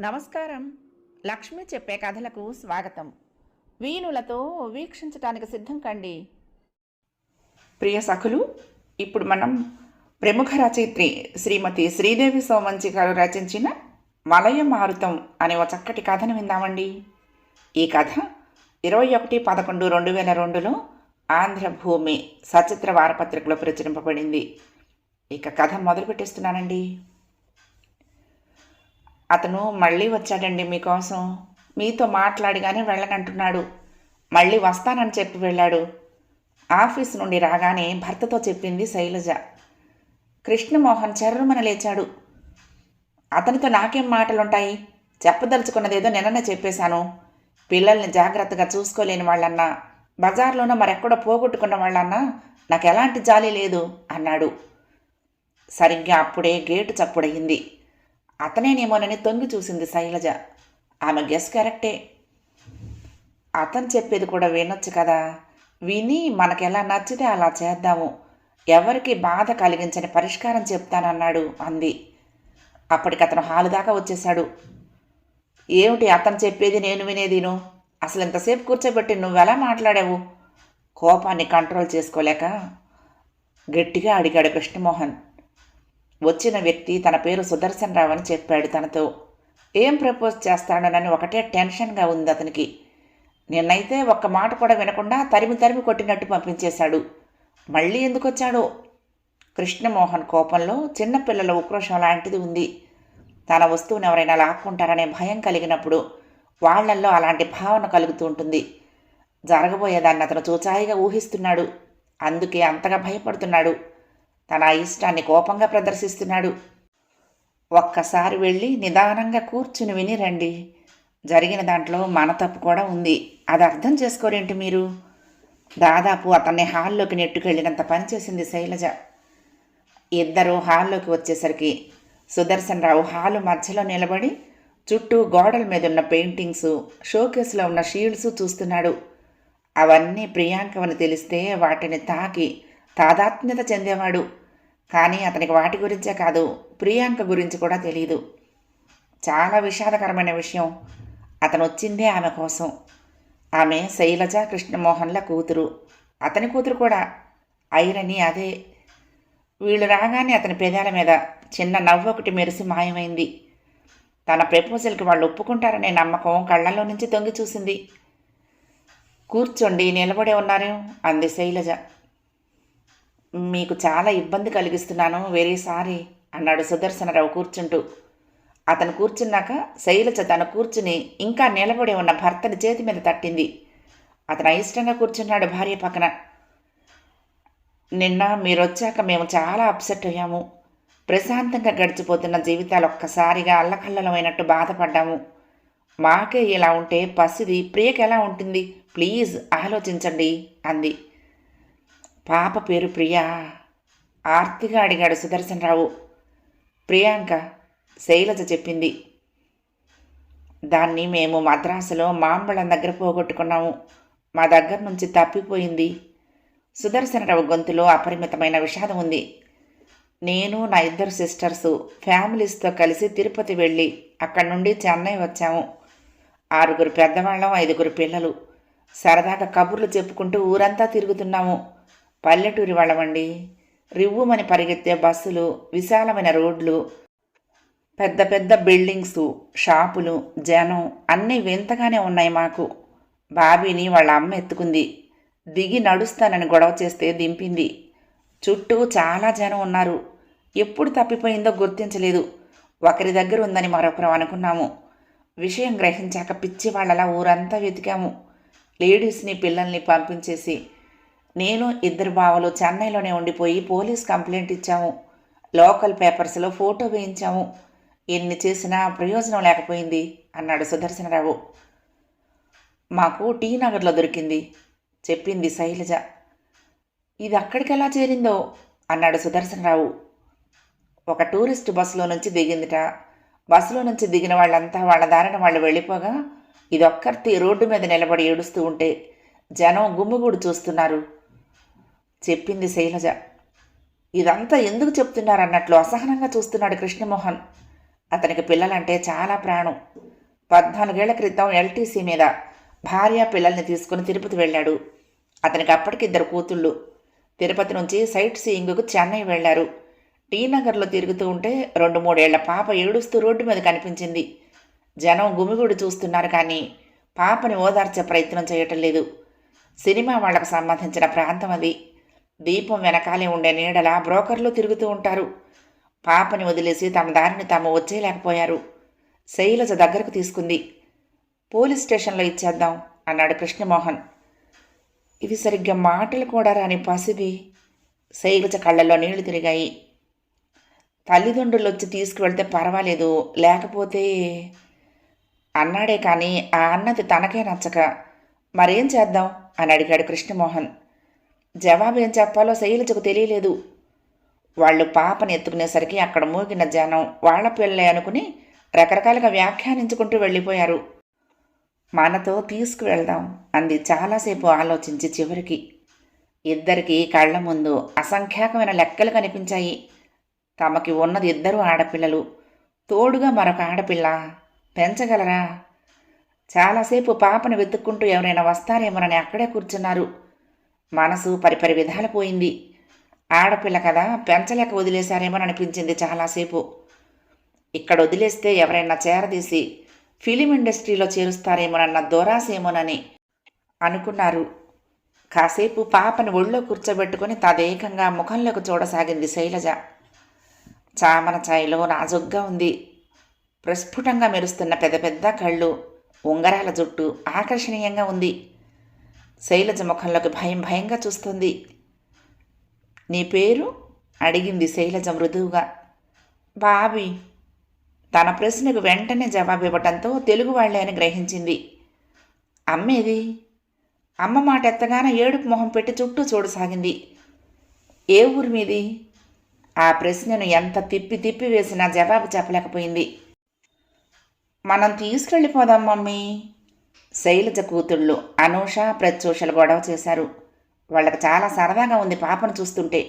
నమస్కారం. లక్ష్మి చెప్పే కథలకు స్వాగతం. వీణులతో వీక్షించటానికి సిద్ధం కండి. ప్రియ సఖులు ఇప్పుడు మనం ప్రముఖ రచయిత్రి శ్రీమతి శ్రీదేవి సోమంచి గారు రచించిన మలయ మారుతం అనే ఒక చక్కటి కథను విందామండి. ఈ కథ ఇరవై ఒకటి పదకొండు రెండు వేల రెండులో ఆంధ్రభూమి సచిత్ర వారపత్రికలో ప్రచురింపబడింది. ఇక కథ మొదలు పెట్టేస్తున్నానండి అతను మళ్ళీ వచ్చాడండి మీకోసం. మీతో మాట్లాడిగానే వెళ్ళనంటున్నాడు మళ్ళీ వస్తానని చెప్పి వెళ్ళాడు. ఆఫీస్ నుండి రాగానే భర్తతో చెప్పింది శైలజ. కృష్ణమోహన్ చర్రమన లేచాడు. అతనితో నాకేం మాటలుంటాయి? చెప్పదలుచుకున్నదేదో నిన్ననే చెప్పేశాను. పిల్లల్ని జాగ్రత్తగా చూసుకోలేని వాళ్ళన్నా బజార్లోనో మరెక్కడో పోగొట్టుకున్న వాళ్ళన్నా నాకు ఎలాంటి జాలి లేదు అన్నాడు. సరిగ్గా అప్పుడే గేటు చప్పుడయింది. అతనేనేమోనని తొంగి చూసింది శైలజ. ఆమె గెస్ కరెక్టే అతను చెప్పేది కూడా వినొచ్చు కదా. విని మనకెలా నచ్చితే అలా చేద్దాము. ఎవరికి బాధ కలిగించని పరిష్కారం చెప్తానన్నాడు అంది. అప్పటికి అతను హాలు దాకా వచ్చేశాడు. ఏమిటి అతను చెప్పేది నేను వినేదిను? అసలు ఇంతసేపు కూర్చోబెట్టి నువ్వెలా మాట్లాడావు? కోపాన్ని కంట్రోల్ చేసుకోలేక గట్టిగా అడిగాడు కృష్ణమోహన్. వచ్చిన వ్యక్తి తన పేరు సుదర్శన్ రావు అని చెప్పాడు తనతో. ఏం ప్రపోజ్ చేస్తాడోనని ఒకటే టెన్షన్గా ఉంది అతనికి. నిన్నైతే ఒక్క మాట కూడా వినకుండా తరిమి తరిమి కొట్టినట్టు పంపించేశాడు. మళ్ళీ ఎందుకు వచ్చాడో? కృష్ణమోహన్ కోపంలో చిన్నపిల్లల ఉక్రోషం లాంటిది ఉంది. తన వస్తువుని ఎవరైనా లాక్కుంటారనే భయం కలిగినప్పుడు వాళ్ళల్లో అలాంటి భావన కలుగుతూ ఉంటుంది. జరగబోయేదాన్ని అతను చూచాయిగా ఊహిస్తున్నాడు. అందుకే అంతగా భయపడుతున్నాడు. తన ఇష్టాన్ని కోపంగా ప్రదర్శిస్తున్నాడు. ఒక్కసారి వెళ్ళి నిదానంగా కూర్చుని విని రండి. జరిగిన దాంట్లో మన తప్పు కూడా ఉంది. అది అర్థం చేసుకోరేంటి మీరు? దాదాపు అతన్ని హాల్లోకి నెట్టుకెళ్ళినంత పనిచేసింది శైలజ. ఇద్దరు హాల్లోకి వచ్చేసరికి సుదర్శన్ రావు హాలు మధ్యలో నిలబడి చుట్టూ గోడల మీద ఉన్న పెయింటింగ్స్ షోకేస్లో ఉన్న షీల్డ్స్ చూస్తున్నాడు. అవన్నీ ప్రియాంకవని తెలిస్తే వాటిని తాకి తాదాత్మ్యత చెందేవాడు. కానీ అతనికి వాటి గురించే కాదు ప్రియాంక గురించి కూడా తెలియదు చాలా విషాదకరమైన విషయం. అతను వచ్చిందే ఆమె కోసం. ఆమె శైలజ కృష్ణమోహన్ల కూతురు. అతని కూతురు కూడా. ఐరని అదే. వీళ్ళు రాగానే అతని పెదాల మీద చిన్న నవ్వు ఒకటి మెరిసి మాయమైంది. తన ప్రపోజల్కి వాళ్ళు ఒప్పుకుంటారనే నమ్మకం కళ్ళల్లో నుంచి తొంగి చూసింది. కూర్చోండి నిలబడే ఉన్నారు అంది శైలజ. మీకు చాలా ఇబ్బంది కలిగిస్తున్నాను వెరీ సారీ అన్నాడు సుదర్శనరావు కూర్చుంటూ. అతను కూర్చున్నాక శైలజ తను కూర్చుని ఇంకా నిలబడి ఉన్న భర్తని చేతి మీద తట్టింది. అతను అయిష్టంగా కూర్చున్నాడు భార్య పక్కన. నిన్న మీరు వచ్చాక మేము చాలా అప్సెట్ అయ్యాము. ప్రశాంతంగా గడిచిపోతున్న జీవితాలు ఒక్కసారిగా అల్లకల్లలమైనట్టు బాధపడ్డాము. మాకే ఇలా ఉంటే పసిది ప్రియకి ఎలా ఉంటుంది? ప్లీజ్ ఆలోచించండి అంది. పాప పేరు ప్రియా. ఆర్తిగా అడిగాడు సుదర్శనరావు. ప్రియాంక శైలజ చెప్పింది. దాన్ని మేము మద్రాసులో మాంబళం దగ్గర పోగొట్టుకున్నాము. మా దగ్గర నుంచి తప్పిపోయింది. సుదర్శనరావు గొంతులో అపరిమితమైన విషాదం ఉంది. నేను నా ఇద్దరు సిస్టర్సు ఫ్యామిలీస్తో కలిసి తిరుపతి వెళ్ళి అక్కడి నుండి చెన్నై వచ్చాము. ఆరుగురు పెద్దవాళ్ళం ఐదుగురు పిల్లలు. సరదాగా కబుర్లు చెప్పుకుంటూ ఊరంతా తిరుగుతున్నాము. పల్లెటూరి వాళ్ళమండి. రివ్వుమని పరిగెత్తే బస్సులు విశాలమైన రోడ్లు పెద్ద పెద్ద బిల్డింగ్స్ షాపులు జనం అన్నీ వింతగానే ఉన్నాయి మాకు. బాబీని వాళ్ళ అమ్మ ఎత్తుకుంది. దిగి నడుస్తానని గొడవ చేస్తే దింపింది. చుట్టూ చాలా జనం ఉన్నారు. ఎప్పుడు తప్పిపోయిందో గుర్తించలేదు. ఒకరి దగ్గర ఉందని మరొకరు అనుకున్నాము. విషయం గ్రహించాక పిచ్చి వాళ్ళలా ఊరంతా వెతికాము. లేడీస్ని పిల్లల్ని పంపించేసి నేను ఇద్దరు బావలు చెన్నైలోనే ఉండిపోయి పోలీస్ కంప్లైంట్ ఇచ్చాము. లోకల్ పేపర్స్లో ఫోటో వేయించాము. ఎన్ని చేసినా ప్రయోజనం లేకపోయింది అన్నాడు సుదర్శనరావు. మాకు టీ నగర్లో దొరికింది చెప్పింది శైలజ. ఇది అక్కడికి ఎలా చేరిందో అన్నాడు సుదర్శనరావు. ఒక టూరిస్ట్ బస్సులో నుంచి దిగిందిట. బస్సులో నుంచి దిగిన వాళ్ళంతా వాళ్ళ దారిన వాళ్ళు వెళ్ళిపోగా ఇదొక్కర్తి రోడ్డు మీద నిలబడి ఏడుస్తూ ఉంటే జనం గుమ్మిగూడు చూస్తున్నారు. చెప్పింది శైలజ. ఇదంతా ఎందుకు చెప్తున్నారన్నట్లు అసహనంగా చూస్తున్నాడు కృష్ణమోహన్. అతనికి పిల్లలంటే చాలా ప్రాణం. పద్నాలుగేళ్ళ క్రితం ఎల్టీసీ మీద భార్య పిల్లల్ని తీసుకుని తిరుపతి వెళ్ళాడు. అతనికి అప్పటికి ఇద్దరు కూతుళ్ళు. తిరుపతి నుంచి సైట్ సీయింగ్కు చెన్నై వెళ్ళారు టీ నగర్లో తిరుగుతూ ఉంటే రెండు మూడేళ్ళ పాప ఏడుస్తూ రోడ్డు మీద కనిపించింది. జనం గుమిగూడి చూస్తున్నారు కానీ పాపని ఓదార్చే ప్రయత్నం చేయటం లేదు. సినిమా వాళ్ళకు సంబంధించిన ప్రాంతం అది. దీపం వెనకాలే ఉండే నీడలా బ్రోకర్లు తిరుగుతూ ఉంటారు. పాపని వదిలేసి తమ దారిని తాము వచ్చేయలేకపోయారు. శైలజ దగ్గరకు తీసుకుంది. పోలీస్ స్టేషన్లో ఇచ్చేద్దాం అన్నాడు కృష్ణమోహన్. ఇవి సరిగ్గా మాటలు కూడా రాని పసివి శైలజ కళ్ళల్లో నీళ్ళు తిరిగాయి. తల్లిదండ్రులు వచ్చి తీసుకువెళ్తే పర్వాలేదు లేకపోతే అన్నాడే కానీ ఆ అన్నది తనకే నచ్చక మరేం చేద్దాం? అని అడిగాడు కృష్ణమోహన్. జవాబు ఏం చెప్పాలో శైలజకు తెలియలేదు. వాళ్ళు పాపని ఎత్తుకునేసరికి అక్కడ మూగిన జనం వాళ్ళ పిల్లలే అనుకుని రకరకాలుగా వ్యాఖ్యానించుకుంటూ వెళ్ళిపోయారు. మనతో తీసుకువెళ్దాం అంది చాలాసేపు ఆలోచించి చివరికి. ఇద్దరికి కళ్ళ ముందు అసంఖ్యాకమైన లెక్కలు కనిపించాయి. తమకి ఉన్నది ఇద్దరు ఆడపిల్లలు. తోడుగా మరొక ఆడపిల్ల. పెంచగలరా? చాలాసేపు పాపను వెతుక్కుంటూ ఎవరైనా వస్తారేమోనని అక్కడే కూర్చున్నారు. మనసు పరిపరి విధాలు పోయింది. ఆడపిల్ల కదా పెంచలేక వదిలేశారేమోనని అనిపించింది చాలాసేపు. ఇక్కడ వదిలేస్తే ఎవరైనా చేరదీసి ఫిలిం ఇండస్ట్రీలో చేరుస్తారేమోనన్న దూరాసేమోనని అనుకున్నారు. కాసేపు పాపని ఒళ్ళో కూర్చోబెట్టుకుని తదేకంగా ముఖంలోకి చూడసాగింది శైలజ. చామన ఛాయలో నాజుగ్గా ఉంది. ప్రస్ఫుటంగా మెరుస్తున్న పెద్ద పెద్ద కళ్ళు ఉంగరాల జుట్టు ఆకర్షణీయంగా ఉంది. శైలజ ముఖంలోకి భయం భయంగా చూస్తుంది. నీ పేరు? అడిగింది శైలజ మృదువుగా. బాబీ తన ప్రశ్నకు వెంటనే జవాబు ఇవ్వటంతో తెలుగు వాళ్ళే అని గ్రహించింది. అమ్మేది? అమ్మ మాట ఎత్తగానే ఏడుపు మొహం పెట్టి చుట్టూ చూడసాగింది ఏ ఊరి మీది? ఆ ప్రశ్నను ఎంత తిప్పి తిప్పి వేసినా జవాబు చెప్పలేకపోయింది. మనం తీసుకెళ్ళిపోదాం మమ్మీ. శైలజ కూతుళ్ళు అనూష ప్రత్యూషలు గొడవ చేశారు. వాళ్ళకి చాలా సరదాగా ఉంది పాపను చూస్తుంటే.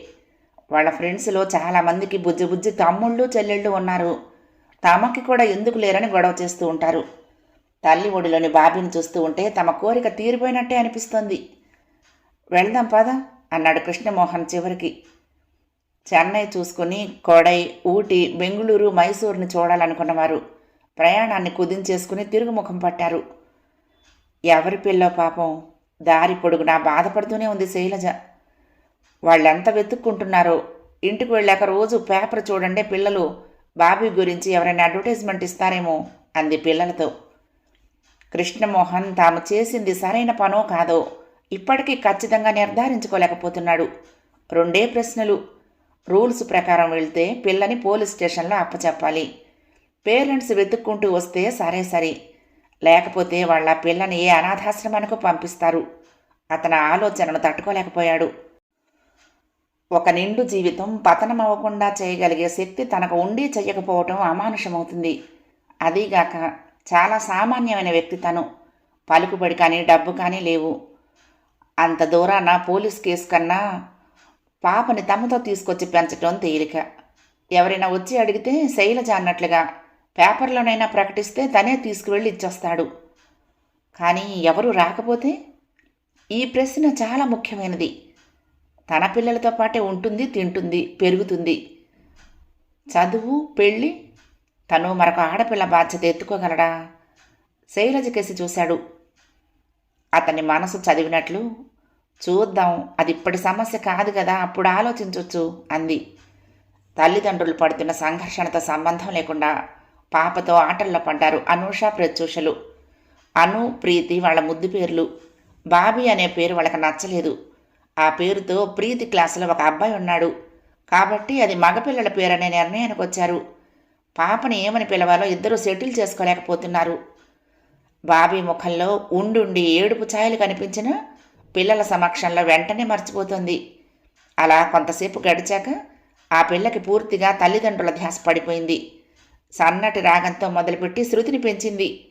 వాళ్ళ ఫ్రెండ్స్లో చాలామందికి బుజ్జి బుజ్జి తమ్ముళ్ళు చెల్లెళ్ళు ఉన్నారు. తమకి కూడా ఎందుకు లేరని గొడవ చేస్తూ ఉంటారు. తల్లి ఒడిలోని బాబీని చూస్తూ ఉంటే తమ కోరిక తీరిపోయినట్టే అనిపిస్తోంది. వెళ్దాం పద అన్నాడు కృష్ణమోహన్ చివరికి. చెన్నై చూసుకుని కొడై ఊటీ బెంగుళూరు మైసూరుని చూడాలనుకున్నవారు ప్రయాణాన్ని కుదించేసుకుని తిరుగుముఖం పట్టారు. ఎవరి పిల్లో పాపం దారి పొడుగునా బాధపడుతూనే ఉంది శైలజ. వాళ్ళెంత వెతుక్కుంటున్నారో. ఇంటికి వెళ్ళాక రోజు పేపర్ చూడండి పిల్లలు బాబీ గురించి ఎవరైనా అడ్వర్టైజ్మెంట్ ఇస్తారేమో అంది పిల్లలతో. కృష్ణమోహన్ తాము చేసింది సరైన పనో కాదో ఇప్పటికీ ఖచ్చితంగా నిర్ధారించుకోలేకపోతున్నాడు. రెండే ప్రశ్నలు. రూల్స్ ప్రకారం వెళ్తే పిల్లని పోలీస్ స్టేషన్లో అప్పచెప్పాలి. పేరెంట్స్ వెతుక్కుంటూ వస్తే సరే సరే. లేకపోతే వాళ్ళ పిల్లని ఏ అనాథాశ్రమానికి పంపిస్తారు. అతని ఆలోచనను తట్టుకోలేకపోయాడు. ఒక నిండు జీవితం పతనం అవ్వకుండా చేయగలిగే శక్తి తనకు ఉండి చెయ్యకపోవటం అమానుషమవుతుంది. అదీగాక చాలా సామాన్యమైన వ్యక్తి తను. పలుకుబడి కానీ డబ్బు కానీ లేవు. అంత దూరాన పోలీస్ కేసు కన్నా పాపని తమతో తీసుకొచ్చి పెంచటం తేలిక. ఎవరైనా వచ్చి అడిగితే శైలజ అన్నట్లుగా పేపర్లోనైనా ప్రకటిస్తే తనే తీసుకువెళ్ళి ఇచ్చేస్తాడు. కానీ ఎవరు రాకపోతే? ఈ ప్రశ్న చాలా ముఖ్యమైనది. తన పిల్లలతో పాటే ఉంటుంది తింటుంది పెరుగుతుంది. చదువు పెళ్ళి తను మరొక ఆడపిల్ల బాధ్యత ఎత్తుకోగలడా? శైలజ కేసి చూశాడు. అతని మనసు చదివినట్లు చూద్దాం అది ఇప్పటి సమస్య కాదు కదా అప్పుడు ఆలోచించవచ్చు అంది. తల్లిదండ్రులు పడుతున్న సంఘర్షణతో సంబంధం లేకుండా పాపతో ఆటల్లో పడ్డారు అనూష ప్రత్యూషలు. అను ప్రీతి వాళ్ళ ముద్దు పేర్లు. బాబీ అనే పేరు వాళ్ళకి నచ్చలేదు. ఆ పేరుతో ప్రీతి క్లాసులో ఒక అబ్బాయి ఉన్నాడు. కాబట్టి అది మగపిల్లల పేరనే నిర్ణయానికి వచ్చారు. పాపని ఏమని పిలవాలో ఇద్దరూ సెటిల్ చేసుకోలేకపోతున్నారు. బాబీ ముఖంలో ఉండుండి ఏడుపు ఛాయలు కనిపించిన పిల్లల సమక్షంలో వెంటనే మర్చిపోతుంది. అలా కొంతసేపు గడిచాక ఆ పిల్లకి పూర్తిగా తల్లిదండ్రుల ధ్యాస పడిపోయింది. సన్నటి రాగంతో మొదలుపెట్టి శృతిని పెంచింది.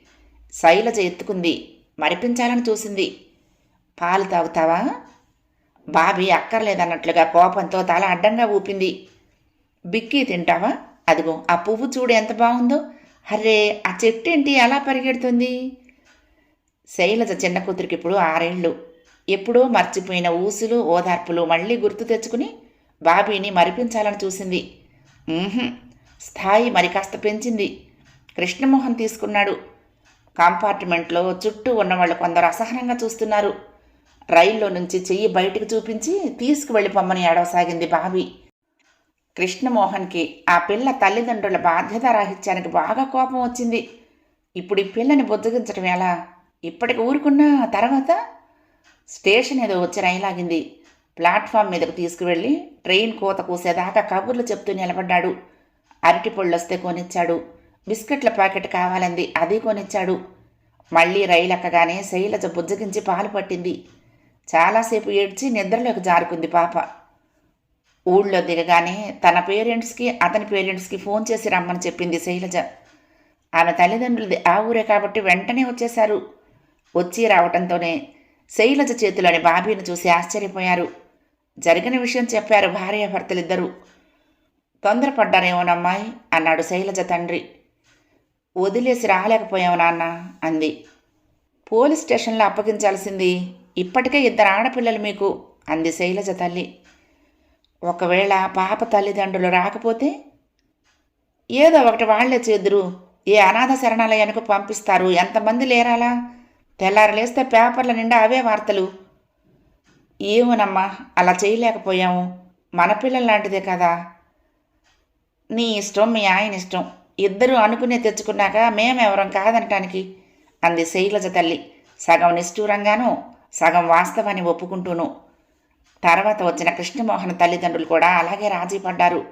శైలజ ఎత్తుకుంది. మరిపించాలని చూసింది. పాలు తాగుతావా? బాబీ అక్కర్లేదన్నట్లుగా కోపంతో తల అడ్డంగా ఊపింది. బిక్కీ తింటావా? అదిగో ఆ పువ్వు చూడు ఎంత బాగుందో. అరే ఆ చెట్టు ఏంటి ఎలా పరిగెడుతుంది? శైలజ చిన్న కూతురికి ఇప్పుడు ఆరేళ్ళు. ఎప్పుడో మర్చిపోయిన ఊసులు ఓదార్పులు మళ్ళీ గుర్తు తెచ్చుకుని బాబీని మరిపించాలని చూసింది. స్థాయి మరి కాస్త పెంచింది. కృష్ణమోహన్ తీసుకున్నాడు. కంపార్ట్మెంట్లో చుట్టూ ఉన్నవాళ్ళు కొందరు అసహనంగా చూస్తున్నారు. రైల్లో నుంచి చెయ్యి బయటకు చూపించి తీసుకువెళ్ళి పొమ్మని ఏడవసాగింది బావి కృష్ణమోహన్కి ఆ పిల్ల తల్లిదండ్రుల బాధ్యత రాహిత్యానికి బాగా కోపం వచ్చింది. ఇప్పుడు ఈ పిల్లని బుజ్జగించడం ఎలా? ఇప్పటికి ఊరుకున్న తర్వాత స్టేషన్ ఏదో వచ్చి రైలాగింది. ప్లాట్ఫామ్ మీదకు తీసుకువెళ్ళి ట్రైన్ కోత కూసేదాకా కబుర్లు చెప్తూ నిలబడ్డాడు. అరటి పళ్ళు వస్తే కొనిచ్చాడు. బిస్కెట్ల ప్యాకెట్ కావాలంది అది కొనిచ్చాడు. మళ్ళీ రైలు ఎక్కగానే శైలజ బుజ్జగించి పాలు పట్టింది. చాలాసేపు ఏడ్చి నిద్రలోకి జారుకుంది పాప. ఊళ్ళో దిగగానే తన పేరెంట్స్కి అతని పేరెంట్స్కి ఫోన్ చేసి రమ్మని చెప్పింది శైలజ. ఆమె తల్లిదండ్రులది ఆ ఊరే కాబట్టి వెంటనే వచ్చేశారు. వచ్చి రావటంతోనే శైలజ చేతిలోని బాబీని చూసి ఆశ్చర్యపోయారు. జరిగిన విషయం చెప్పారు భార్యాభర్తలిద్దరూ. తొందరపడ్డానేమోనమ్మాయి? అన్నాడు శైలజ తండ్రి. వదిలేసి రాలేకపోయావు నాన్న అంది. పోలీస్ స్టేషన్లో అప్పగించాల్సింది ఇప్పటికే ఇద్దరు ఆడపిల్లలు మీకు అంది శైలజ తల్లి. ఒకవేళ పాప తల్లిదండ్రులు రాకపోతే? ఏదో ఒకటి వాళ్ళే చేదురు. ఏ అనాథ శరణాలయానికి పంపిస్తారు? ఎంతమంది లేరాలా? తెల్లారలేస్తే పేపర్ల నిండా అవే వార్తలు. ఏమోనమ్మా అలా చేయలేకపోయాము. మన పిల్లల లాంటిదే కదా. నీ ఇష్టం మీ ఆయన ఇష్టం. ఇద్దరూ అనుకునే తెచ్చుకున్నాక మేమెవరం కాదనటానికి? అంది శైలజ తల్లి. సగం నిష్ఠూరంగాను సగం వాస్తవాన్ని ఒప్పుకుంటూను. తర్వాత వచ్చిన కృష్ణమోహన్ తల్లిదండ్రులు కూడా అలాగే రాజీ పడ్డారు.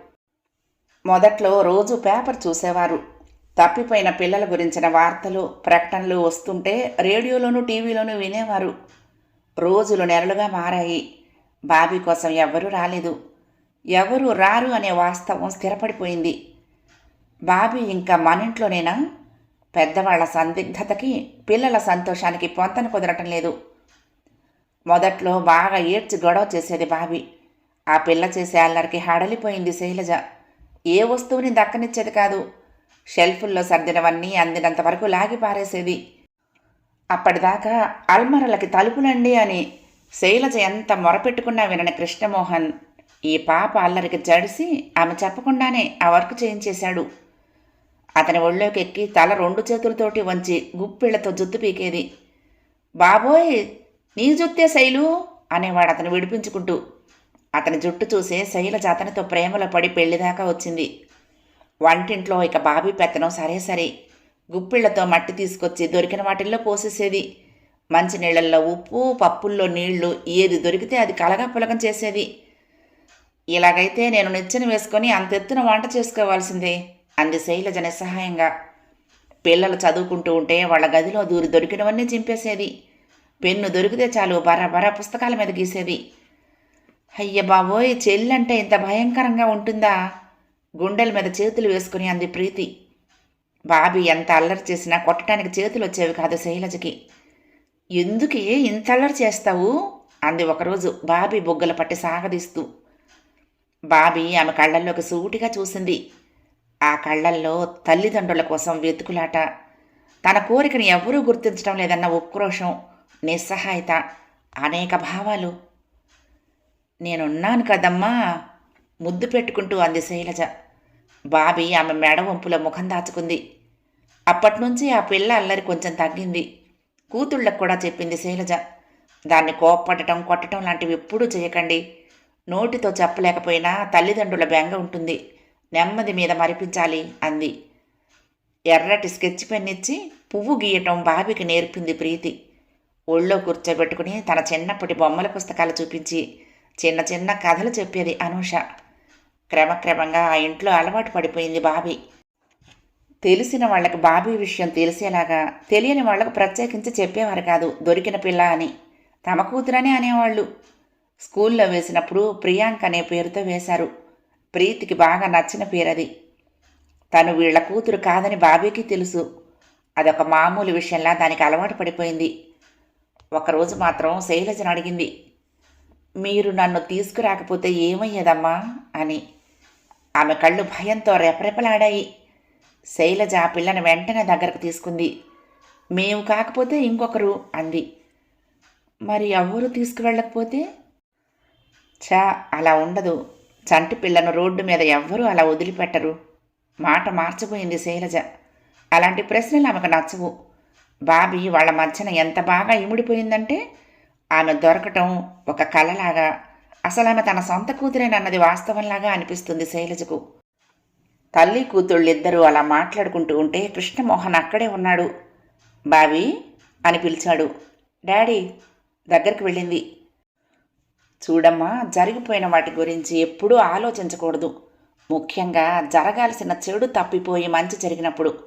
మొదట్లో రోజు పేపర్ చూసేవారు. తప్పిపోయిన పిల్లల గురించిన వార్తలు ప్రకటనలు వస్తుంటే రేడియోలోనూ టీవీలోనూ వినేవారు. రోజులు నెలలుగా మారాయి. బాబీ కోసం ఎవ్వరూ రాలేదు. ఎవరు రారు అనే వాస్తవం స్థిరపడిపోయింది. బాబీ ఇంకా మన ఇంట్లోనేనా పెద్దవాళ్ళ సందిగ్ధతకి పిల్లల సంతోషానికి పొంతన కుదరటం లేదు. మొదట్లో బాగా ఏడ్చి గొడవ చేసేది బాబీ. ఆ పిల్ల చేసే అల్లరికి హడలిపోయింది శైలజ. ఏ వస్తువుని దక్కనిచ్చేది కాదు. షెల్ఫుల్లో సర్దినవన్నీ అందినంత వరకు లాగి పారేసేది. అప్పటిదాకా అల్మరలకి తలుపులండి అని శైలజ ఎంత మొరపెట్టుకున్నా వినని కృష్ణమోహన్ ఈ పాప అల్లరికి జడిసి ఆమె చెప్పకుండానే ఆ వర్క్ చేయించేశాడు. అతని ఒళ్ళోకి ఎక్కి తల రెండు చేతులతోటి వంచి గుప్పిళ్ళతో జుత్తు పీకేది. బాబోయ్ నీ జుత్తే శైలు? అనేవాడు అతను విడిపించుకుంటూ. అతని జుట్టు చూసే శైలజ అతనితో ప్రేమలో పడి పెళ్ళిదాకా వచ్చింది. వంటింట్లో ఇక బాబీ పెత్తనం సరే సరే. గుప్పిళ్ళతో మట్టి తీసుకొచ్చి దొరికిన వాటిల్లో పోసేసేది. మంచినీళ్ళల్లో ఉప్పు పప్పుల్లో నీళ్ళు ఏది దొరికితే అది కలగా పులకం చేసేది. ఇలాగైతే నేను నిచ్చెన వేసుకొని అంతెత్తున వంట చేసుకోవాల్సిందే అంది శైలజ నిస్సహాయంగా. పిల్లలు చదువుకుంటూ ఉంటే వాళ్ళ గదిలో దూరి దొరికినవన్నీ చింపేసేది. పెన్ను దొరికితే చాలు బర పుస్తకాల మీద గీసేది. అయ్య బాబోయ్ చెల్లంటే ఇంత భయంకరంగా ఉంటుందా? గుండెల మీద చేతులు వేసుకుని అంది ప్రీతి. బాబీ ఎంత అల్లరి చేసినా కొట్టడానికి చేతులు వచ్చేవి కాదు శైలజకి. ఎందుకే ఇంత అల్లరి చేస్తావు? అంది ఒకరోజు బాబీ బొగ్గల పట్టి సాగదీస్తూ. బాబీ ఆమె కళ్ళల్లోకి సూటిగా చూసింది. ఆ కళ్ళల్లో తల్లిదండ్రుల కోసం వెతుకులాట. తన కోరికను ఎవరూ గుర్తించడం లేదన్న ఉక్రోషం నిస్సహాయత అనేక భావాలు. నేనున్నాను కదమ్మా ముద్దు పెట్టుకుంటూ అంది శైలజ. బాబీ ఆమె మెడ వంపులో ముఖం దాచుకుంది. అప్పట్నుంచి ఆ పిల్ల అల్లరి కొంచెం తగ్గింది. కూతుళ్ళకు కూడా చెప్పింది శైలజ. దాన్ని కోప్పడటం కొట్టడం లాంటివి ఎప్పుడూ చేయకండి. నోటితో చెప్పలేకపోయినా తల్లిదండ్రుల బెంగ ఉంటుంది. నెమ్మది మీద మరిపించాలి అంది. ఎర్రటి స్కెచ్ పెన్ ఇచ్చి పువ్వు గీయటం బాబికి నేర్పింది ప్రీతి. ఒళ్ళో కూర్చోబెట్టుకుని తన చిన్నప్పటి బొమ్మల పుస్తకాలు చూపించి చిన్న చిన్న కథలు చెప్పేది అనూష. క్రమక్రమంగా ఆ ఇంట్లో అలవాటు పడిపోయింది బాబీ. తెలిసిన వాళ్ళకి బాబీ విషయం తెలిసేలాగా తెలియని వాళ్ళకు ప్రత్యేకించి చెప్పేవారు కాదు దొరికిన పిల్ల అని. తమ కూతురనే అనేవాళ్ళు. స్కూల్లో వేసినప్పుడు ప్రియాంక అనే పేరుతో వేశారు. ప్రీతికి బాగా నచ్చిన పేరది. తను వీళ్ళ కూతురు కాదని బాబీకి తెలుసు. అదొక మామూలు విషయంలా దానికి అలవాటు పడిపోయింది. ఒకరోజు మాత్రం శైలజను అడిగింది మీరు నన్ను తీసుకురాకపోతే ఏమయ్యేదమ్మా? అని. ఆమె కళ్ళు భయంతో రెపరెపలాడాయి. శైలజ ఆ పిల్లని వెంటనే దగ్గరకు తీసుకుంది. మేము కాకపోతే ఇంకొకరు అంది. మరి ఎవరు తీసుకువెళ్ళకపోతే? చా అలా ఉండదు. చంటి పిల్లను రోడ్డు మీద ఎవ్వరూ అలా వదిలిపెట్టరు. మాట మార్చిపోయింది శైలజ. అలాంటి ప్రశ్నలు ఆమెకు నచ్చవు. బాబీ వాళ్ళ మధ్యన ఎంత బాగా ఇముడిపోయిందంటే ఆమె దొరకటం ఒక కలలాగా అసలు ఆమె తన సొంత కూతురేనన్నది వాస్తవంలాగా అనిపిస్తుంది శైలజకు. తల్లి కూతుళ్ళిద్దరూ అలా మాట్లాడుకుంటూ ఉంటే కృష్ణమోహన్ అక్కడే ఉన్నాడు. బాబీ అని పిలిచాడు. డాడీ దగ్గరికి వెళ్ళింది. చూడమ్మా జరిగిపోయిన వాటి గురించి ఎప్పుడూ ఆలోచించకూడదు. ముఖ్యంగా జరగాల్సిన చెడు తప్పిపోయి మంచి జరిగినప్పుడు.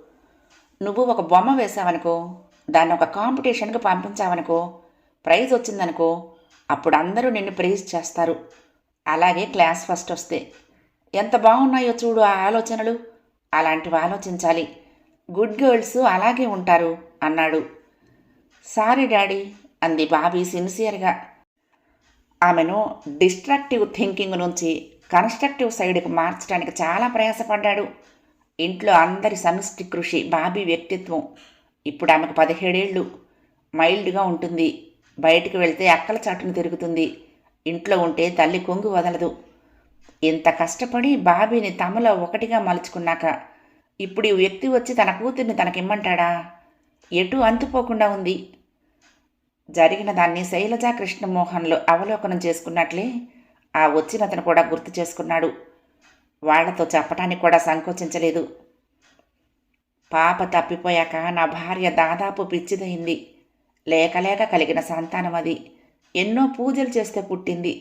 నువ్వు ఒక బొమ్మ వేసావనుకో దాన్ని ఒక కాంపిటీషన్కి పంపించావనుకో ప్రైజ్ వచ్చిందనుకో అప్పుడు అందరూ నిన్ను ప్రైజ్ చేస్తారు. అలాగే క్లాస్ ఫస్ట్ వస్తే. ఎంత బాగున్నాయో చూడు ఆ ఆలోచనలు. అలాంటివి ఆలోచించాలి. గుడ్ గర్ల్స్ అలాగే ఉంటారు అన్నాడు. సారీ డాడీ అంది బాబీ సిన్సియర్గా. ఆమెను డిస్ట్రక్టివ్ థింకింగ్ నుంచి కన్స్ట్రక్టివ్ సైడ్కి మార్చడానికి చాలా ప్రయాసపడ్డాడు. ఇంట్లో అందరి సమిష్టి కృషి బాబీ వ్యక్తిత్వం. ఇప్పుడు ఆమెకు పదిహేడేళ్ళు. మైల్డ్గా ఉంటుంది. బయటికి వెళ్తే అక్కల చాటును తిరుగుతుంది. ఇంట్లో ఉంటే తల్లి కొంగు వదలదు. ఇంత కష్టపడి బాబీని తమలో ఒకటిగా మలుచుకున్నాక ఇప్పుడు ఈ వ్యక్తి వచ్చి తన కూతుర్ని తనకిమ్మంటాడా? ఎటు అంతుపోకుండా ఉంది. జరిగిన దాన్ని శైలజ కృష్ణమోహన్లు అవలోకనం చేసుకున్నట్లే ఆ వచ్చినతను కూడా గుర్తు చేసుకున్నాడు. వాళ్ళతో చెప్పటానికి కూడా సంకోచించలేదు. పాప తప్పిపోయాక నా భార్య దాదాపు పిచ్చిదయింది లేకలేక కలిగిన సంతానం అది. ఎన్నో పూజలు చేస్తే పుట్టింది.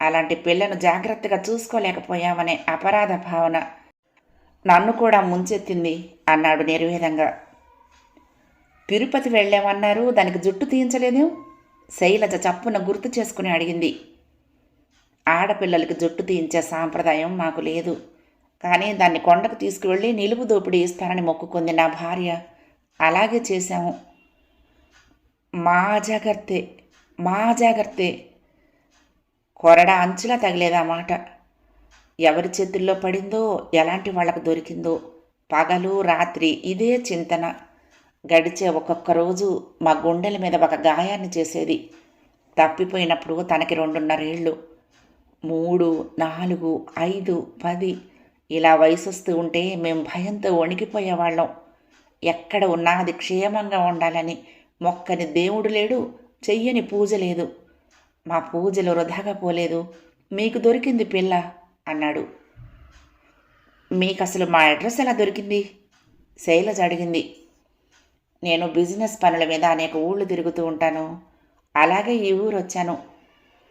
అలాంటి పిల్లను జాగ్రత్తగా చూసుకోలేకపోయామనే అపరాధ భావన నన్ను కూడా ముంచెత్తింది అన్నాడు నిర్వేదంగా. తిరుపతి వెళ్ళామన్నారు. దానికి జుట్టు తీయించలేదు? శైలజ చప్పున గుర్తు చేసుకుని అడిగింది. ఆడపిల్లలకి జుట్టు తీయించే సాంప్రదాయం మాకు లేదు. కానీ దాన్ని కొండకు తీసుకువెళ్ళి నిలుపు దోపిడీ ఇస్తానని మొక్కుకుంది నా భార్య. అలాగే చేశాము. మా జాగ్రత్తే మా జాగ్రత్తే. కొరడ అంచులా తగిలేదా మాట. ఎవరి చేతుల్లో పడిందో ఎలాంటి వాళ్ళకు దొరికిందో పగలు రాత్రి ఇదే చింతన. గడిచే ఒక్కొక్క రోజు మా గుండెల మీద ఒక గాయాన్ని చేసేది. తప్పిపోయినప్పుడు తనకి రెండున్నరేళ్ళు మూడు నాలుగు ఐదు పది. ఇలా వయసు వస్తూ ఉంటే మేము భయంతో వణికిపోయేవాళ్ళం. ఎక్కడ ఉన్నా అది క్షేమంగా ఉండాలని మొక్కని దేవుడు లేడు చెయ్యని పూజ లేదు. మా పూజలు వృధాగా పోలేదు. మీకు దొరికింది పిల్ల? అన్నాడు. మీకు అసలు మా అడ్రస్ ఎలా దొరికింది? శైలజ అడిగింది. నేను బిజినెస్ పనుల మీద అనేక ఊళ్ళు తిరుగుతూ ఉంటాను. అలాగే ఈ ఊరు వచ్చాను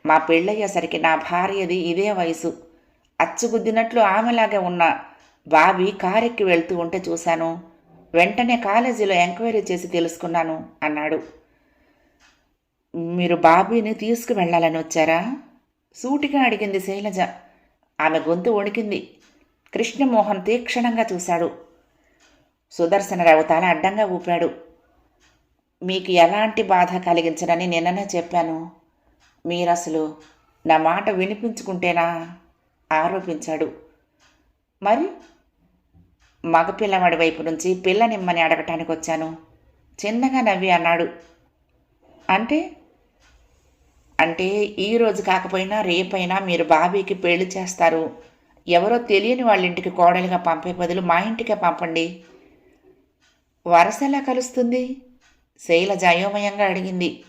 మా పెళ్ళయ్యేసరికి నా భార్యది ఇదే వయసు. అచ్చుగుద్దినట్లు ఆమెలాగే ఉన్న బాబీ కారెక్కి వెళ్తూ ఉంటే చూశాను. వెంటనే కాలేజీలో ఎంక్వైరీ చేసి తెలుసుకున్నాను అన్నాడు. మీరు బాబీని తీసుకువెళ్ళాలని వచ్చారా? సూటిగా అడిగింది శైలజ. ఆమె గొంతు వణికింది. కృష్ణమోహన్ తీక్షణంగా చూశాడు. సుదర్శనరావు తల అడ్డంగా ఊపాడు. మీకు ఎలాంటి బాధ కలిగించనని నిన్ననే చెప్పాను. మీరసలు నా మాట వినిపించుకుంటేనా? ఆరోపించాడు. మరి మగపిల్లవాడి వైపు నుంచి పిల్లనిమ్మని అడగటానికి వచ్చాను. చిన్నగా నవ్వి అన్నాడు. అంటే? అంటే ఈరోజు కాకపోయినా రేపైనా మీరు బాబీకి పెళ్ళి చేస్తారు. ఎవరో తెలియని వాళ్ళ ఇంటికి కోడలిగా పంపే బదులు మా ఇంటికే పంపండి. వరసలా కలుస్తుంది? శైలజ అయోమయంగా అడిగింది.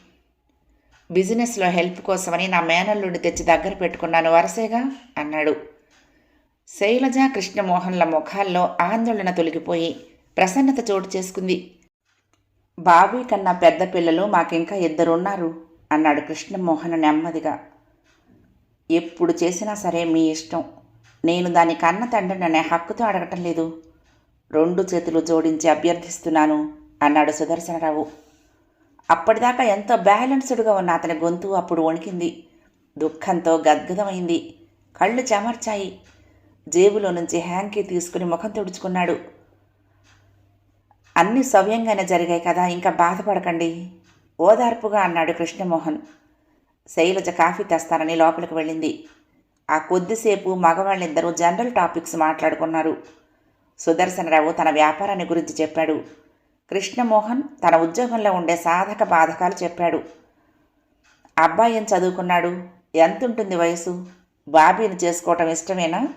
బిజినెస్లో హెల్ప్ కోసమని నా మేనల్లుడిని తెచ్చి దగ్గర పెట్టుకున్నాను వరసేగా అన్నాడు. శైలజ కృష్ణమోహన్ల ముఖాల్లో ఆందోళన తొలగిపోయి ప్రసన్నత చోటు చేసుకుంది. బాబీ కన్నా పెద్ద పిల్లలు మాకింకా ఇద్దరున్నారు అన్నాడు కృష్ణమోహన్ నెమ్మదిగా. ఎప్పుడు చేసినా సరే మీ ఇష్టం. నేను దాని కన్న తండ్రిని అనే హక్కుతో అడగటం లేదు. రెండు చేతులు జోడించి అభ్యర్థిస్తున్నాను అన్నాడు సుదర్శనరావు. అప్పటిదాకా ఎంతో బ్యాలెన్స్డ్గా ఉన్న అతని గొంతు అప్పుడు వణికింది. దుఃఖంతో గద్గదమైంది. కళ్ళు చెమర్చాయి. జేబులో నుంచి హ్యాంకీ తీసుకుని ముఖం తుడుచుకున్నాడు. అన్ని సవ్యంగానే జరిగాయి కదా ఇంకా బాధపడకండి ఓదార్పుగా అన్నాడు కృష్ణమోహన్. శైలజ కాఫీ తెస్తానని లోపలికి వెళ్ళింది. ఆ కొద్దిసేపు మగవాళ్ళిద్దరూ జనరల్ టాపిక్స్ మాట్లాడుకున్నారు. సుదర్శనరావు తన వ్యాపారాన్ని గురించి చెప్పాడు. కృష్ణమోహన్ తన ఉద్యోగంలో ఉండే సాధక బాధకాలు చెప్పాడు. అబ్బాయి ఏం చదువుకున్నాడు? ఎంతుంటుంది వయసు? బాబీని చేసుకోవటం ఇష్టమేనా?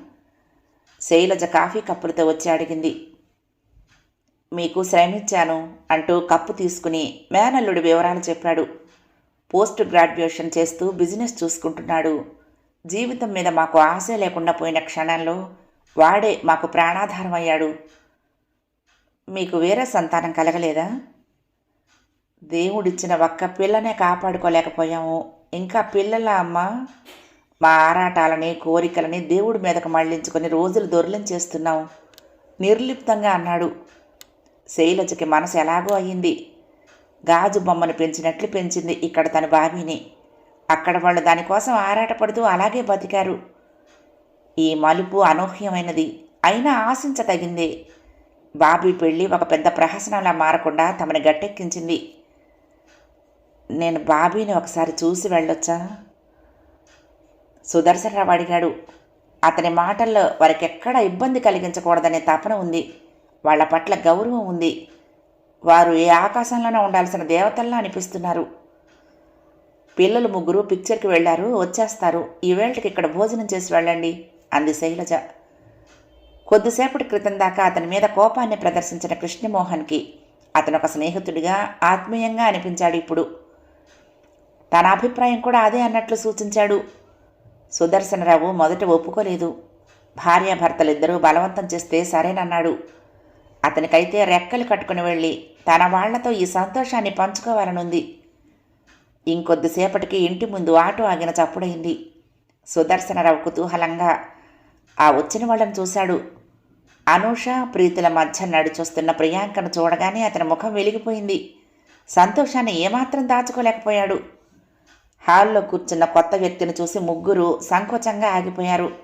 శైలజ కాఫీ కప్పులతో వచ్చి అడిగింది. మీకు శ్రమించాను అంటూ కప్పు తీసుకుని మేనల్లుడి వివరాలు చెప్పాడు. పోస్ట్ గ్రాడ్యుయేషన్ చేస్తూ బిజినెస్ చూసుకుంటున్నాడు. జీవితం మీద మాకు ఆశ లేకుండా పోయిన క్షణంలో వాడే మాకు ప్రాణాధారం అయ్యాడు. మీకు వేరే సంతానం కలగలేదా? దేవుడిచ్చిన ఒక్క పిల్లనే కాపాడుకోలేకపోయాము. ఇంకా పిల్లల అమ్మ మా ఆరాటాలని కోరికలని దేవుడి మీదకు మళ్ళించుకొని రోజులు దొర్లించేస్తున్నాం నిర్లిప్తంగా అన్నాడు. శైలజకి మనసు ఎలాగో అయ్యింది. గాజు బొమ్మను పెంచినట్లు పెంచింది ఇక్కడ తన బాబీని. అక్కడ వాళ్ళు దానికోసం ఆరాటపడుతూ అలాగే బతికారు. ఈ మలుపు అనూహ్యమైనది. అయినా ఆశించతగిందే బాబీ పెళ్ళి ఒక పెద్ద ప్రహసనంలా మారకుండా తమని గట్టెక్కించింది. నేను బాబీని ఒకసారి చూసి వెళ్ళొచ్చా? సుదర్శనరావు అడిగాడు. అతని మాటల్లో వారికెక్కడ ఇబ్బంది కలిగించకూడదనే తపన ఉంది. వాళ్ళ పట్ల గౌరవం ఉంది. వారు ఏ ఆకాశంలోనే ఉండాల్సిన దేవతల్లా అనిపిస్తున్నారు. పిల్లలు ముగ్గురు పిక్చర్కి వెళ్ళారు వచ్చేస్తారు. ఈవేళకి ఇక్కడ భోజనం చేసి వెళ్ళండి. అంది శైలజ. కొద్దిసేపటి క్రితం దాకా అతని మీద కోపాన్ని ప్రదర్శించిన కృష్ణమోహన్కి అతను ఒక స్నేహితుడిగా ఆత్మీయంగా అనిపించాడు ఇప్పుడు. తన అభిప్రాయం కూడా అదే అన్నట్లు సూచించాడు. సుదర్శనరావు మొదట ఒప్పుకోలేదు. భార్యాభర్తలిద్దరూ బలవంతం చేస్తే సరేనన్నాడు. అతనికైతే రెక్కలు కట్టుకుని వెళ్ళి తన వాళ్ళతో ఈ సంతోషాన్ని పంచుకోవాలనుంది. ఇంకొద్దిసేపటికి ఇంటి ముందు ఆటో ఆగిన చప్పుడైంది. సుదర్శనరావు కుతూహలంగా ఆ వచ్చిన వాళ్ళని చూశాడు. అనూష ప్రీతుల మధ్య నడిచొస్తున్న ప్రియాంకను చూడగానే అతని ముఖం వెలిగిపోయింది. సంతోషాన్ని ఏమాత్రం దాచుకోలేకపోయాడు. హాల్లో కూర్చున్న కొత్త వ్యక్తిని చూసి ముగ్గురు సంకోచంగా ఆగిపోయారు.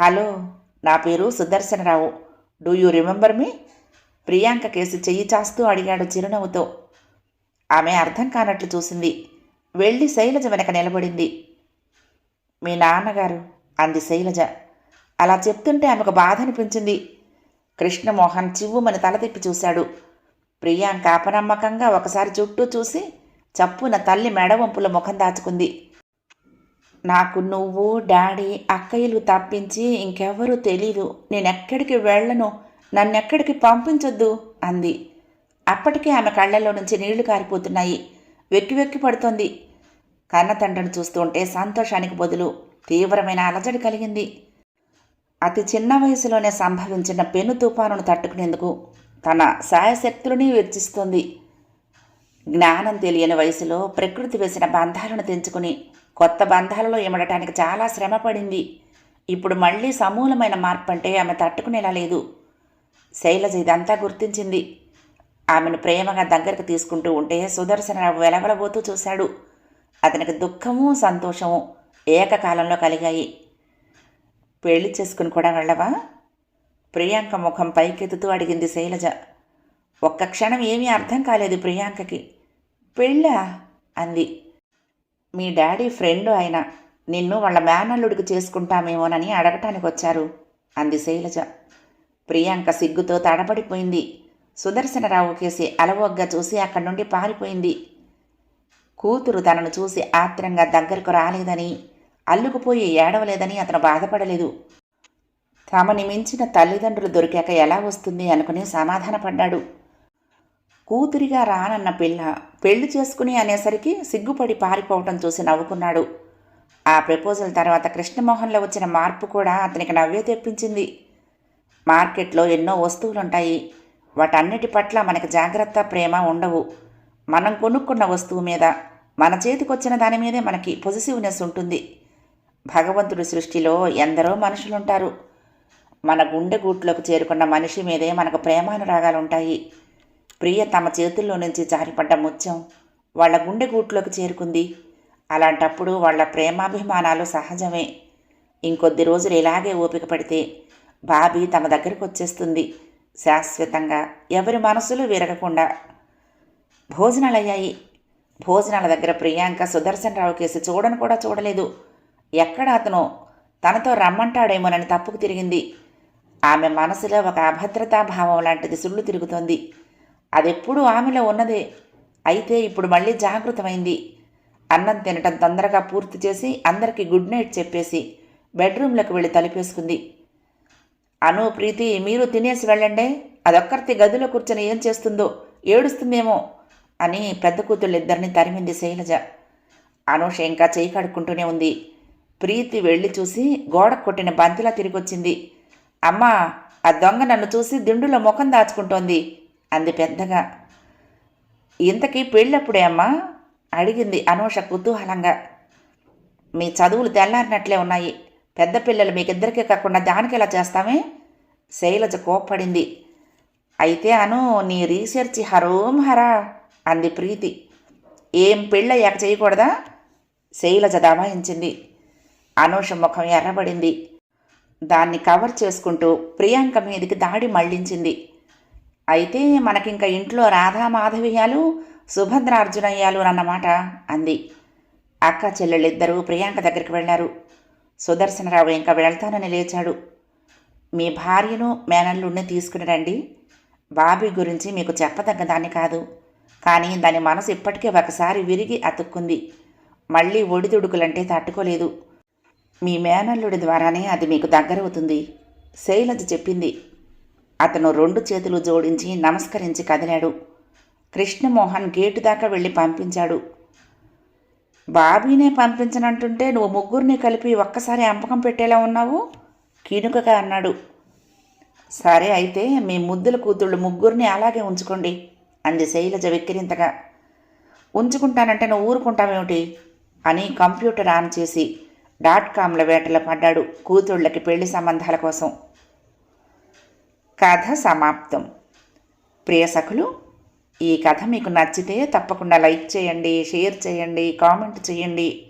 హలో నా పేరు Sudarshanarao. Do you remember me? Priyanka case చెయ్యి చాస్తూ అడిగాడు చిరునవ్వుతో. ఆమె అర్థం కానట్లు చూసింది. వెళ్ళి శైలజ వెనక నిలబడింది. మీ నాన్నగారు అంది శైలజ. అలా చెప్తుంటే ఆమెకు బాధ అనిపించింది కృష్ణమోహన్ చివ్వుమని తల తిప్పి చూశాడు. ప్రియాంక అపనమ్మకంగా ఒకసారి చుట్టూ చూసి చప్పున తల్లి మెడవంపుల ముఖం దాచుకుంది. నాకు నువ్వు డాడీ అక్కయ్యలు తప్పించి ఇంకెవరూ తెలీదు. నేనెక్కడికి వెళ్ళను? నన్నెక్కడికి పంపించొద్దు? అంది. అప్పటికే ఆమె కళ్ళల్లో నుంచి నీళ్ళు కారిపోతున్నాయి. వెక్కి వెక్కి పడుతోంది. కన్న తండ్రిని చూస్తుంటే సంతోషానికి బదులు తీవ్రమైన అలజడి కలిగింది. అతి చిన్న వయసులోనే సంభవించిన పెను తుఫానును తట్టుకునేందుకు తన సాయశక్తులని వెచ్చిస్తుంది. జ్ఞానం తెలియని వయసులో ప్రకృతి వేసిన బంధాలను తెంచుకుని కొత్త బంధాలలో ఇమడటానికి చాలా శ్రమ పడింది ఇప్పుడు మళ్ళీ సమూలమైన మార్పు అంటే ఆమె తట్టుకునేలా లేదు. శైలజ ఇదంతా గుర్తించింది. ఆమెను ప్రేమగా దగ్గరకు తీసుకుంటూ ఉంటే సుదర్శనరావు వెలవలబోతూ చూశాడు. అతనికి దుఃఖము సంతోషము ఏకకాలంలో కలిగాయి. పెళ్ళి చేసుకుని కూడా వెళ్ళవా? ప్రియాంక ముఖం పైకెత్తుతూ అడిగింది శైలజ. ఒక్క క్షణం ఏమీ అర్థం కాలేదు ప్రియాంకకి. పెళ్ళా? అంది. మీ డాడీ ఫ్రెండ్ ఆయన. నిన్ను వాళ్ళ మేనల్లుడికి చేసుకుంటామేమోనని అడగటానికి వచ్చారు అంది శైలజ. ప్రియాంక సిగ్గుతో తడబడిపోయింది. సుదర్శనరావు కేసి అలవోగ్గా చూసి అక్కడి నుండి పారిపోయింది. కూతురు తనను చూసి ఆత్రంగా దగ్గరకు రాలేదని అల్లుకుపోయి ఏడవలేదని అతను బాధపడలేదు. తమని మించిన తల్లిదండ్రులు దొరికాక ఎలా వస్తుంది అనుకుని సమాధానపడ్డాడు. కూతురిగా రానన్న పిల్ల పెళ్ళి చేసుకుని అనేసరికి సిగ్గుపడి పారిపోవటం చూసి నవ్వుకున్నాడు. ఆ ప్రపోజల్ తర్వాత కృష్ణమోహన్లో వచ్చిన మార్పు కూడా అతనికి నవ్వే తెప్పించింది. మార్కెట్లో ఎన్నో వస్తువులుంటాయి. వాటన్నిటి పట్ల మనకి జాగ్రత్త ప్రేమ ఉండవు. మనం కొనుక్కున్న వస్తువు మీద మన చేతికొచ్చిన దాని మీదే మనకి పొజిటివ్నెస్ ఉంటుంది. భగవంతుడి సృష్టిలో ఎందరో మనుషులుంటారు. మన గుండె గూట్లోకి చేరుకున్న మనిషి మీదే మనకు ప్రేమానురాగాలుంటాయి. ప్రియ తమ చేతుల్లో నుంచి జారిపడ్డ ముత్యం వాళ్ళ గుండె గూట్లోకి చేరుకుంది. అలాంటప్పుడు వాళ్ళ ప్రేమాభిమానాలు సహజమే. ఇంకొద్ది రోజులు ఇలాగే ఓపిక పడితే బాబీ తమ దగ్గరకు వచ్చేస్తుంది శాశ్వతంగా ఎవరి మనసులు విరగకుండా. భోజనాలయ్యాయి. భోజనాల దగ్గర ప్రియాంక సుదర్శన్ రావు కేసు చూడను కూడా చూడలేదు. ఎక్కడ అతను తనతో రమ్మంటాడేమోనని తప్పుకు తిరిగింది. ఆమె మనసులో ఒక అభద్రతా భావం లాంటిది సుళ్ళు తిరుగుతోంది. అదెప్పుడూ ఆమెలో ఉన్నదే. అయితే ఇప్పుడు మళ్ళీ జాగృతమైంది. అన్నం తినటం తొందరగా పూర్తి చేసి అందరికీ గుడ్ నైట్ చెప్పేసి బెడ్రూమ్లోకి వెళ్ళి తలిపేసుకుంది. అను ప్రీతి మీరు తినేసి వెళ్ళండి. అదొక్కరితి గదిలో కూర్చొని ఏం చేస్తుందో ఏడుస్తుందేమో అని పెద్ద కూతుళ్ళిద్దరిని తరిమింది శైలజ. అనూష ఇంకా చేయి కడుక్కుంటూనే ఉంది. ప్రీతి వెళ్ళి చూసి గోడ కొట్టిన బంతిలా తిరిగొచ్చింది. అమ్మా ఆ దొంగ నన్ను చూసి దిండులో ముఖం దాచుకుంటోంది అంది పెద్దగా. ఇంతకీ పెళ్ళప్పుడే అమ్మా? అడిగింది అనూష కుతూహలంగా. మీ చదువులు తెల్లారినట్లే ఉన్నాయి. పెద్ద పిల్లలు మీకిద్దరికే కాకుండా దానికి ఎలా చేస్తామే? శైలజ కోప్పడింది. అయితే అను నీ రీసెర్చ్ హరోం హరా అంది ప్రీతి. ఏం పెళ్ళయ్యాక చేయకూడదా? శైలజ దబాయించింది. అనూష ముఖం ఎర్రబడింది. దాన్ని కవర్ చేసుకుంటూ ప్రియాంక మీదికి దాడి మళ్ళించింది. అయితే మనకింక ఇంట్లో రాధా మాధవీయాలు సుభద్రార్జునయ్యాలు అన్నమాట అంది. అక్క చెల్లెళ్ళిద్దరూ ప్రియాంక దగ్గరికి వెళ్ళారు. సుదర్శనరావు ఇంకా వెళ్తానని లేచాడు. మీ భార్యను మేనల్లుడిని తీసుకుని రండి. బాబీ గురించి మీకు చెప్పదగ్గ దాన్ని కాదు. కానీ దాని మనసు ఇప్పటికే ఒకసారి విరిగి అతుక్కుంది. మళ్ళీ ఒడిదుడుకులంటే తట్టుకోలేదు. మీ మేనల్లుడి ద్వారానే అది మీకు దగ్గరవుతుంది. శైలజ చెప్పింది. అతను రెండు చేతులు జోడించి నమస్కరించి కదిలాడు. కృష్ణమోహన్ గేటు దాకా వెళ్ళి పంపించాడు. బాబీనే పంపించనంటుంటే నువ్వు ముగ్గురిని కలిపి ఒక్కసారి అంపకం పెట్టేలా ఉన్నావు? కినుకగా అన్నాడు. సరే అయితే మీ ముద్దుల కూతుళ్ళు ముగ్గురిని అలాగే ఉంచుకోండి అంది శైలజ వెక్కిరింతగా. ఉంచుకుంటానంటే నువ్వు ఊరుకుంటావేమిటి? అని కంప్యూటర్ ఆన్ చేసి డాట్ కామ్ల వేటలో పడ్డాడు కూతుళ్ళకి పెళ్ళి సంబంధాల కోసం. కథ సమాప్తం. ప్రియసఖులు ఈ కథ మీకు నచ్చితే తప్పకుండా లైక్ చేయండి షేర్ చేయండి కామెంట్ చేయండి.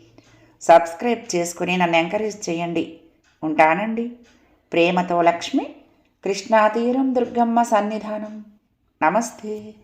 సబ్స్క్రైబ్ చేసుకుని నన్ను ఎంకరేజ్ చేయండి. ఉంటానండి. ప్రేమతో లక్ష్మి కృష్ణాతీరం దుర్గమ్మ సన్నిధానం. నమస్తే.